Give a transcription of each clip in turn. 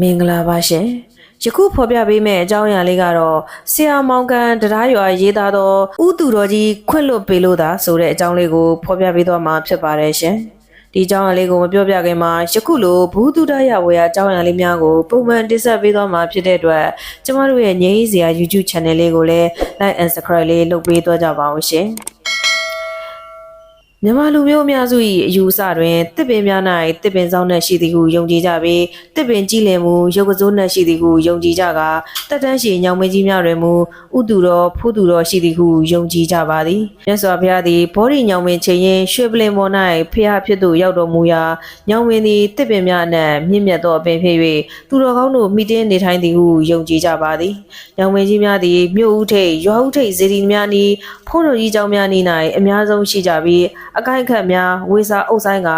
မင်္ဂလာပါရှင်ယခုဖော်ပြပေးမယ့်အကြောင်းအရာလေးကတော့ဆရာမောင်ကန်တရားရွာရေးသားသောဥသူတော်ကြီးခွင့်လွတ်ပေးလို့သာဆိုတဲ့အကြောင်းလေးကိုဖော်ပြပေးသွားမှာဖြစ်ပါတယ်ရှင်ဒီအကြောင်းအရာလေးကိုမပြောပြခင်မှာယခုလိုဘူးတုဒရဝေယအကြောင်းအရာလေးများကိုပုံမှန်တင်ဆက်ပေးသွားမှာဖြစ်တဲ့အတွက်ကျမတို့ရဲ့ငြိမ်းစရာ YouTube channel လေးကိုလည်း like and subscribe လေးလုပ်ပေးသွားကြပါအောင်ရှင် မြန်မာလူမျိုးအများစု၏အယူအဆတွင်တစ်ပင်များ၌တစ်ပင်ဆောင်နှင့်ရှိသည်ဟုယုံကြည်ကြပြီးတစ်ပင်ကြည်လင်မှုရုပ်ကစိုးနှင့်ရှိသည်ဟုယုံကြည်ကြကာတက်တန်းရှိညောင်မင်းကြီးများတွင်မူဥတုတော်ဖုသူတော်ရှိသည်ဟုယုံကြည်ကြပါသည်မြတ်စွာဘုရားသည်ဗောဓိညောင်မင်းချင်းရင်ရွှေပလင်ပေါ်၌ဖျားဖြစ်သို့ရောက်တော်မူရာညောင်မင်းသည်တစ်ပင်များအနက်မြင့်မြတ်သောအပင်ဖြစ်၍သူတော်ကောင်းတို့မိတင်းနေထိုင်သည်ဟုယုံကြည်ကြပါသည်ညောင်မင်းကြီးများသည်မြို့ဦးထိပ်ရွာဦးထိပ်ဇေဒီများနီးဖုန်းတော်ကြီးကျောင်းများနီး၌အများဆုံးရှိကြပြီးအကိုက်ခတ်များဝေစာအုပ်ဆိုင်က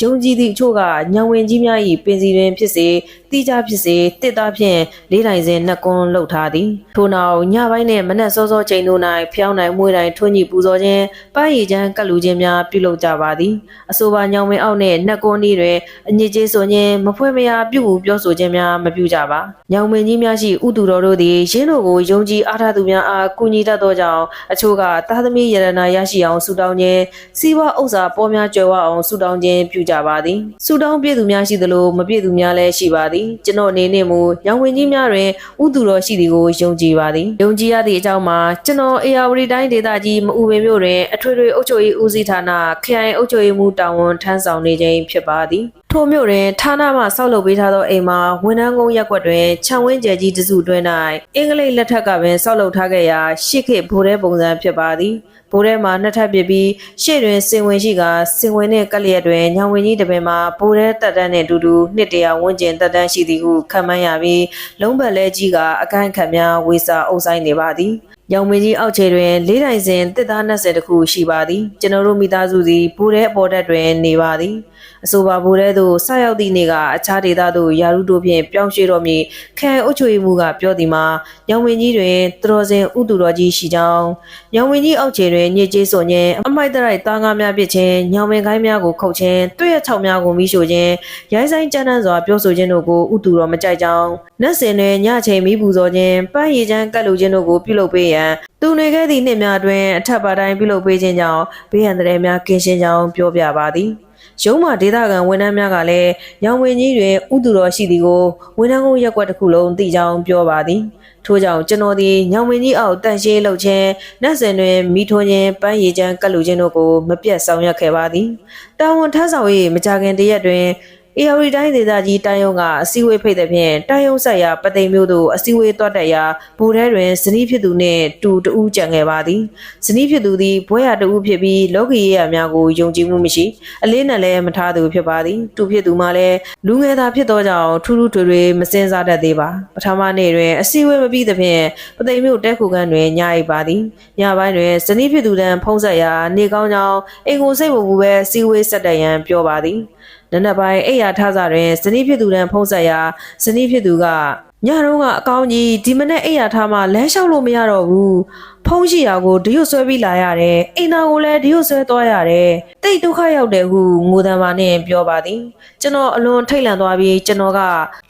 ယုံကြည်သည့်အချို့ကညောင်ဝင်ကြီးများ၏ပင်စီတွင်ဖြစ်စေ တိကျဖြစ်စေတစ်သားဖြင့်လေးတိုင်စဉ်နှက်ကွန်းလှုပ်ထားသည်ထို့နောက်ညပိုင်းနှင့်မနက်စောစောချိန်တို့၌ဖျောင်းနိုင်မွေးတိုင်းထွန်းညှိပူဇော်ခြင်းပန်းရည်ချမ်းကပ်လူခြင်းများပြုလုပ်ကြပါသည်အဆိုပါညောင်ဝင်အောက်နှင့်နှက်ကွန်းဤတွင်အညစ်အကြေးဆိုခြင်းမဖွဲမရာပြုမှုပြောဆိုခြင်းများမပြုကြပါညောင်ဝင်ကြီးများရှိဥတူတော်တို့သည်ရင်းတို့ကိုယုံကြည်အားထားသူများအားကူညီတတ်သောကြောင့်အချို့ကသားသမီးယရနာရရှိအောင်ဆုတောင်းခြင်းစီးပွားဥစ္စာပေါ်များကြွယ်ဝအောင်ဆုတောင်းခြင်းပြုကြပါသည်ဆုတောင်းပြည့်သူများရှိသလိုမပြည့်သူများလည်းရှိပါသည်ကျွန်တော်အနေနဲ့မူရောင်ဝင်ကြီးများတွင်ဥသူတော်ရှိသည်ကိုယုံကြည်ပါသည်ယုံကြည်ရသည့်အကြောင်းမှာကျွန်တော်အေယာဝတီတိုင်းဒေသကြီးမအူပင်မြို့တွင်အထွေထွေအုပ်ချုပ်ရေးဦးစီးဌာနခရိုင်အုပ်ချုပ်ရေးမှူးတာဝန်ထမ်းဆောင်နေခြင်းဖြစ်ပါသည် ထိုမြို့တွင်ဌာနမှဆောက်လုပ်ပေးထားသောအိမ်မှာဝန်ထမ်းကုန်းရက်ကွက်တွင်ခြံဝင်းကျဲကြီးတစုတွင်၌အင်္ဂလိပ်လက်ထက်ကပင်ဆောက်လုပ်ထားခဲ့ရာရှစ်ခေတ်ဗိုလ်ရဲပုံစံဖြစ်ပါသည်ဘိုးထဲမှာနှစ်ထပ်ပြပြီးရှေ့တွင်စင်ဝင်ရှိကစင်ဝင်တဲ့ကလျက်တွင်ညောင်ဝင်ကြီးတပင်မှာဘိုးထဲတက်တန်းနှင့်အတူတူနှစ်တရာဝန်းကျင်တက်တန်းရှိသည်ဟုခန့်မှန်းရပြီးလုံးပတ်လဲကြီးကအကိုင်းခတ်များဝေစာအုပ်ဆိုင်နေပါသည်။ရောင်မင်းကြီးအောက်ခြေတွင်လေးတိုင်စဉ်တစ်သား20တခုရှိပါသည်ကျွန်တော်တို့မိသားစုသည်ဘိုးထဲအပေါ်တက်တွင်နေပါသည်အဆိုပါဘိုးထဲသို့ဆက်ရောက်သည့်နေ့ကအခြားဒေသသို့ယာရုတို့ဖြင့်ပြောင်းရွှေ့တော်မူခံအုပ်ချုပ်ရေးမှူးကပြောသည်မှာရောင်မင်းကြီးတွင်တတော်စင်ဥတူတော်ကြီးရှိကြောင်းရောင်မင်းကြီးအောက်ခြေတွင်ညစ်ကြေးစွန်ခြင်းအမိုက်တရိုက်သားငါးများပစ်ခြင်းညောင်မင်းကိုင်းများကိုခုတ်ခြင်းတွေ့ရချောက်များကိုမိရှို့ခြင်းရိုင်းဆိုင်ကြမ်းတမ်းစွာပြောဆိုခြင်းတို့ကိုဥတူတော်မကြိုက်ကြောင်းနတ်စင်တွင်ညချိန်မိပူဇော်ခြင်းပန်းရည်ချမ်းကတ်လူခြင်းတို့ကိုပြုလုပ်ပေးရန်သူနေခဲ့သည့်နှစ်များတွင်အထက်ပါတိုင်းပြုလုပ်ပေးခြင်းကြောင့်ဘေးရန်တရေများကင်းရှင်းကြောင်းပြောပြပါသည်ရုံးမှဒေသခံဝန်ထမ်းများကလည်းရောင်ဝင်ကြီးတွင်ဥတူတော်ရှိသည်ကိုဝန်ထမ်းကုန်းရက်ကွက်တစ်ခုလုံးသိကြောင်းပြောပါသည်ထို့ကြောင့်ကျွန်တော်သည်ညောင်မင်းကြီးအောက်တန်ရှင်းလှုပ်ခြင်းနတ်စင်တွင်မိထွန်းခြင်းပန်းရည်ချမ်းကတ်လူခြင်းတို့ကိုမပြတ်ဆောင်ရွက်ခဲ့ပါသည်တာဝန်ထမ်းဆောင်၍မကြခင်တရက်တွင် အေရီတိုင်းဒေသကြီးတိုင်းရုံးကအစည်းအဝေးဖိတ်တဲ့ဖြင့်တိုင်းရုံးဆက်ရာပသိမ်မျိုးတို့အစည်းအဝေးတွတ်တက်ရာဘူထဲတွင်ဇနီးဖြစ်သူနှင့်တူတဦးကြံခဲ့ပါသည်ဇနီးဖြစ်သူသည်ဘွဲရတဦးဖြစ်ပြီးလောကီရေးရများကိုယုံကြည်မှုမရှိအလေးနဲ့လည်းမထားသူဖြစ်ပါသည်တူဖြစ်သူမှလည်းလူငယ်သားဖြစ်သောကြောင့်ထူးထူးထွေထွေမစင်စားတတ်သေးပါပထမနေ့တွင်အစည်းအဝေးမပြီးသဖြင့်ပသိမ်မျိုးတဲခုကန်တွင်ညအိပ်ပါသည်ညပိုင်းတွင်ဇနီးဖြစ်သူတန်းဖုံးဆက်ရာနေကောင်းကြောင်အိမ်ကိုစိတ်မပူပဲအစည်းအဝေးဆက်တက်ရန်ပြောပါသည် နနက်ပိုင်းအိယာထစာတွင်ဇနီးဖြစ်သူတန်းဖုံးဆက်ရာဇနီးဖြစ်သူကညတော့ကအကောင်းကြီးဒီမနေ့အိယာထားမှလမ်းလျှောက်လို့မရတော့ဘူးဖုံးရှိရာကိုဒီရုပ်ဆွဲပြီးလာရတယ်အိမ်နာကိုလည်းဒီရုပ်ဆွဲသွားရတယ်တိတ်ဒုက္ခရောက်တယ်ဟုငိုတံပါနဲ့ပြောပါသည်ကျွန်တော်အလွန်ထိတ်လန့်သွားပြီးကျွန်တော်က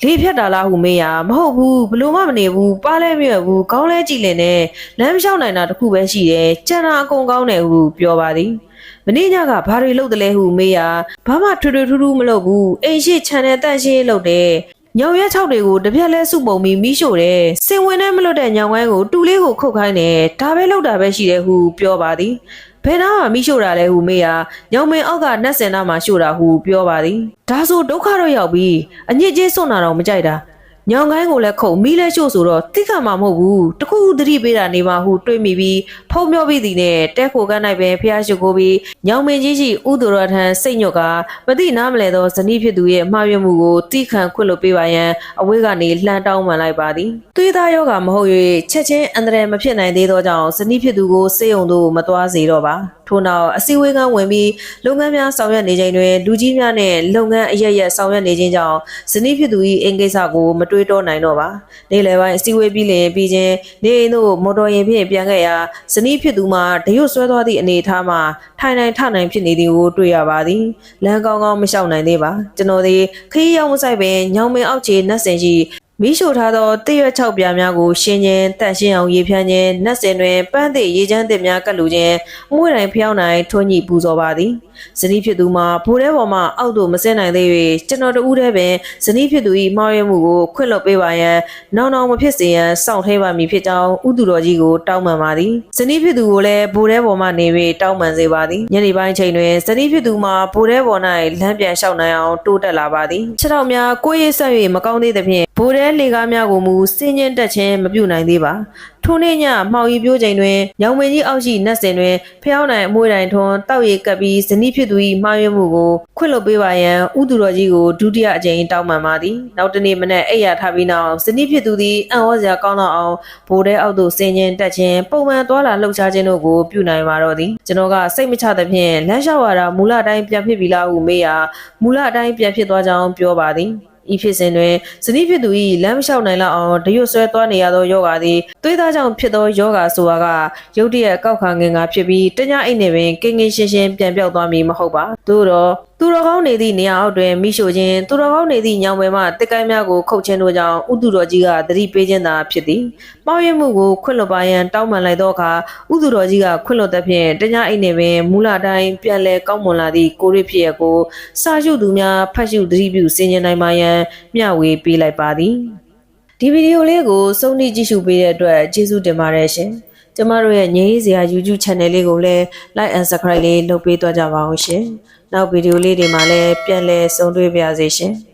လေးဖြတ်တာလားဟုမေးရာမဟုတ်ဘူးဘလို့မှမနေဘူးပါလဲမြွက်ဘူးကောင်းလဲကြည့်လင်နဲ့လမ်းမလျှောက်နိုင်တာတခုပဲရှိတယ်ကြံတာအကုန်ကောင်းတယ်ဟုပြောပါသည် မင်းညကဘာတွေလုပ်တယ်လဲဟုမေးရာဘာမှထွေထွေထူးထူးမလုပ်ဘူးအိမ်ရှိခြံတဲ့တန့်ရှင်းလုပ်တယ်ညောင်ရဲ6တွေကိုတစ်ပြက်လဲစုပုံပြီးမိရှို့တယ်စင်ဝင်နဲ့မလွတ်တဲ့ညောင်ဝိုင်းကိုတူလေးကိုခုတ်ခိုင်းတယ်ဒါပဲလုပ်တာပဲရှိတယ်ဟုပြောပါသည်ဘယ်နာမှမိရှို့တာလဲဟုမေးရာညောင်မင်းအောက်ကနတ်စင်နာမှာရှို့တာဟုပြောပါသည်ဒါဆိုဒုက္ခတော့ရောက်ပြီအညစ်အကြေးစွန့်တာတော့မကြိုက်တာ ညောင်ကိုင်းကိုလည်းခုံမီးလဲရှို့ဆိုတော့တိခတ်မှာမဟုတ်ဘူးတခုခုသတိပေးတာနေမှာဟုတွေးမိပြီးဖုံမျောပြီးသည်နဲ့တဲခိုကန်း၌ပဲဖျားရှိခိုးပြီးညောင်မင်းကြီးရှိဥဒရထံစိတ်ညွတ်ကမသိနားမလဲသောဇနီးဖြစ်သူရဲ့အမှားယွင်းမှုကိုတိခံခွင့်လွှတ်ပေးပါရန်အဝေးကနေလှမ်းတောင်းပန်လိုက်ပါသည်သွေးသားယောဂမဟုတ်၍ချက်ချင်းအန္တရာယ်မဖြစ်နိုင်သေးသောကြောင့်ဇနီးဖြစ်သူကိုစေယုံသို့မသွားစေတော့ပါထို့နောက်အစည်းအဝေးကဝင်ပြီးလုပ်ငန်းများဆောင်ရွက်နေချိန်တွင်လူကြီးများနှင့်လုပ်ငန်းအရရက်ဆောင်ရွက်နေခြင်းကြောင့်ဇနီးဖြစ်သူ၏အင်္ဂိစ္စကိုမတွေးတောနိုင်တော့ပါနေလယ်ပိုင်းအစည်းအဝေးပြီးလင်ပြီးချင်းနေအိမ်တို့မော်တော်ယာဉ်ဖြင့်ပြန်ခဲ့ရာဇနီးဖြစ်သူမှာတရွတ်ဆွဲသွားသည့်အနေအထားမှာထိုင်နိုင်ထနိုင်ဖြစ်နေသည်ကိုတွေ့ရပါသည်လမ်းကောင်းကောင်းမလျှောက်နိုင်သေးပါကျွန်တော်ဒီခရီးရောက်မဆိုင်ပင်ညောင်မင်အောက်ခြေနတ်စင်ရှိ မိရှို့ထားသောတရွက်၆ပြားများကိုရှင်းချင်းတန့်ရှင်းအောင်ရေဖြန်းခြင်းနတ်စင်တွင်ပန်းသည့်ရေချမ်းသစ်များကတ်လူခြင်းအမွှေးတိုင်းဖျောင်းနိုင်ထွန်းညှိပူဇော်ပါသည်ဇနီးဖြစ်သူမှာဖိုးထဲပေါ်မှအောက်သို့မဆင်းနိုင်သေး၍ကျွန်တော်တို့ဦးထဲပင်ဇနီးဖြစ်သူ၏မှားယွင်းမှုကိုခွင့်လွှတ်ပေးပါရန်နောင်နောင်မဖြစ်စေရန်စောင့်ထိန်ပါမည်ဖြစ်ကြောင်းဥသူတော်ကြီးကိုတောင်းပန်ပါသည်ဇနီးဖြစ်သူကိုလည်းဖိုးထဲပေါ်မှနေ၍တောင်းပန်စေပါသည်ညနေပိုင်းချိန်တွင်ဇနီးဖြစ်သူမှာဖိုးထဲပေါ်၌လမ်းပြန်လျှောက်နိုင်အောင်တိုးတက်လာပါသည်ခြေထောက်များကိုယ်ရေးဆက်၍မကောင်းသေးသဖြင့် ဖိုးထဲလေကားများကိုမူစင်းချင်းတက်ခြင်းမပြုနိုင်သေးပါထိုနေ့ညမှောင်ရီပြိုးချိန်တွင်ညောင်မင်းကြီးအောက်ရှိနတ်စင်တွင်ဖျောင်းနိုင်အမွှေးတိုင်ထွန်းတောက်ရီကပ်ပြီးဇနီးဖြစ်သူ၏မှားယွင်းမှုကိုခွင့်လွှတ်ပေးပါရန်ဥသူတော်ကြီးကိုဒုတိယအကြိမ်တောင်းပန်ပါသည်နောက်တနေ့မနက်အိပ်ရာထပြီးနောက်ဇနီးဖြစ်သူသည်အံ့ဩစရာကောင်းတော့အောင်ဘိုးတဲအောက်သို့ဆင်းခြင်းတက်ခြင်းပုံမှန်သွာလာလှုပ်ရှားခြင်းတို့ကိုပြုနိုင်ပါတော့သည်ကျွန်တော်ကစိတ်မချသဖြင့်လမ်းလျှောက်ရတာမူလအတိုင်းပြန်ဖြစ်ပြီလားဟုမေးရာမူလအတိုင်းပြန်ဖြစ်သွားကြောင်းပြောပါသည် ဤဖြစ်စဉ်တွင်ဇနီးဖြစ်သူ၏လမ်းမလျှောက်နိုင်လောက်အောင်တရွတ်ဆွဲသွားနေရသောယောဂါသည်သွေးသားကြောင့်ဖြစ်သောယောဂါဆိုတာကရုတ်တရက်ကောက်ခါငင်ကဖြစ်ပြီးတညအိတ်နဲ့ပင်ကင်းကင်းရှင်းရှင်းပြန်ပြောက်သွားမည်မဟုတ်ပါသို့တော့ သူတော်ကောင်းနေသည့်နေရာအောက်တွင်မိရှို့ခြင်းသူတော်ကောင်းနေသည့်ညောင်ပယ်မှတစ်ကိုင်းများကိုခုတ်ခြင်းတို့ကြောင့်ဥတုတော်ကြီးကသတိပေးခြင်းသာဖြစ်သည်။ပေါရမှုကိုခွင့်လွှတ်ပါရန်တောင်းပန်လိုက်သောအခါဥတုတော်ကြီးကခွင့်လွှတ်သဖြင့်တညအိတ်နှင့်ပင်မူလတိုင်းပြန်လည်ကောင်းမွန်လာသည့်ကိုရစ်ဖြစ်ရကိုစာရှုသူများဖတ်ရှုသတိပြုစင်ကြင်နိုင်ပါရန်မျှဝေပေးလိုက်ပါသည်။ဒီဗီဒီယိုလေးကိုစုံနှိကြည့်ရှုပေးတဲ့အတွက်ကျေးဇူးတင်ပါတယ်ရှင်။ကျမတို့ရဲ့ငြိမ်းစရာ YouTube channel လေးကိုလည်း like and subscribe လေးလုပ်ပေးသွားကြပါအောင်ရှင်။ နောက်ဗီဒီယိုလေးတွေမှာလည်းပြန်လည်ဆုံတွေ့ပါရစေရှင်။